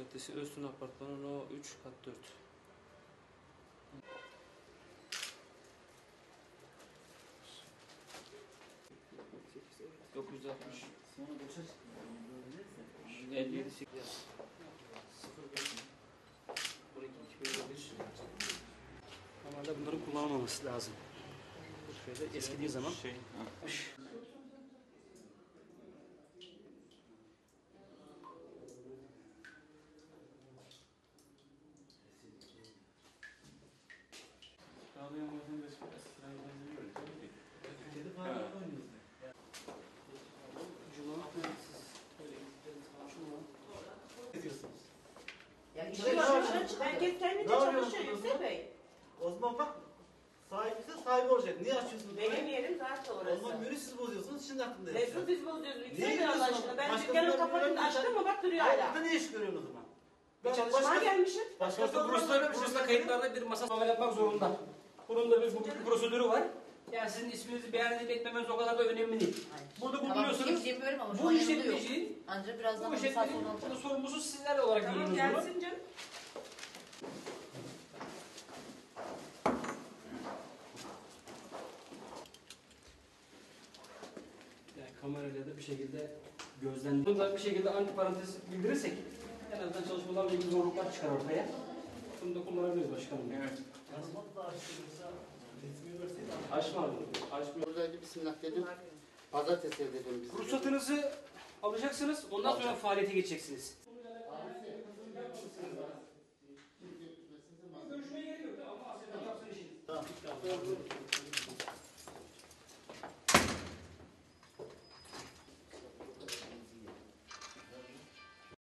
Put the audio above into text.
Caddesi Öztün Apartmanı No 3 kat 4. Dokuz yüz altmış. Boşa çıktı. Böyle 57 8 12 2021 Normalde bunların kullanılmaması lazım. Eskidiği zaman Şey, Sağlayan vatandaş falan oynuyoruz. Cuma siz öyle gittikleriniz falan Cuma. İşi ne var. yapıyorsun? Herkes kendince Ne çalışıyor? Yüksel Bey. O zaman bak sahipse sahibi olacak. Niye açıyorsunuz? Benim yerim zaten O orası. zaman mürü siz bozuyorsunuz. Şimdi aklımda Nasıl biz bozuyoruz Yüksel Bey Allah aşkına? Ben Başka dükkanı bir kapattım bölüm açtım mı bak duruyor Hala. hala. ne iş görüyorsun o zaman? Bir çalışmaya gelmişim. Başka Sonuçta Bursa, Bursa kayıtlarda bir masa muamele yapmak zorunda. Bunun da bir hukuk prosedürü var. Yani sizin isminizi beyan edip etmemeniz o kadar da önemli değil. Burada bulunuyorsunuz. ama şu Bu an işletmecinin, Ancak birazdan bu bir saat sonra alacağım. sorumlusu sizler olarak Tamam görüyorsunuz bunu. gelsin canım. Yani kamerayla da bir şekilde gözden... Bunu da bir şekilde antiparantez bildirirsek en azından çalışmalarla ilgili zorluklar çıkar ortaya. Bunu da kullanabiliriz başkanım. Evet. Açma abi. Açma. Buradaydı bismillah dedim. Pazartesi dedim biz. Ruhsatınızı alacaksınız, ondan sonra faaliyete geçeceksiniz. Görüşmeye gerek yok mı? Aslında yapsın işini. Tamam.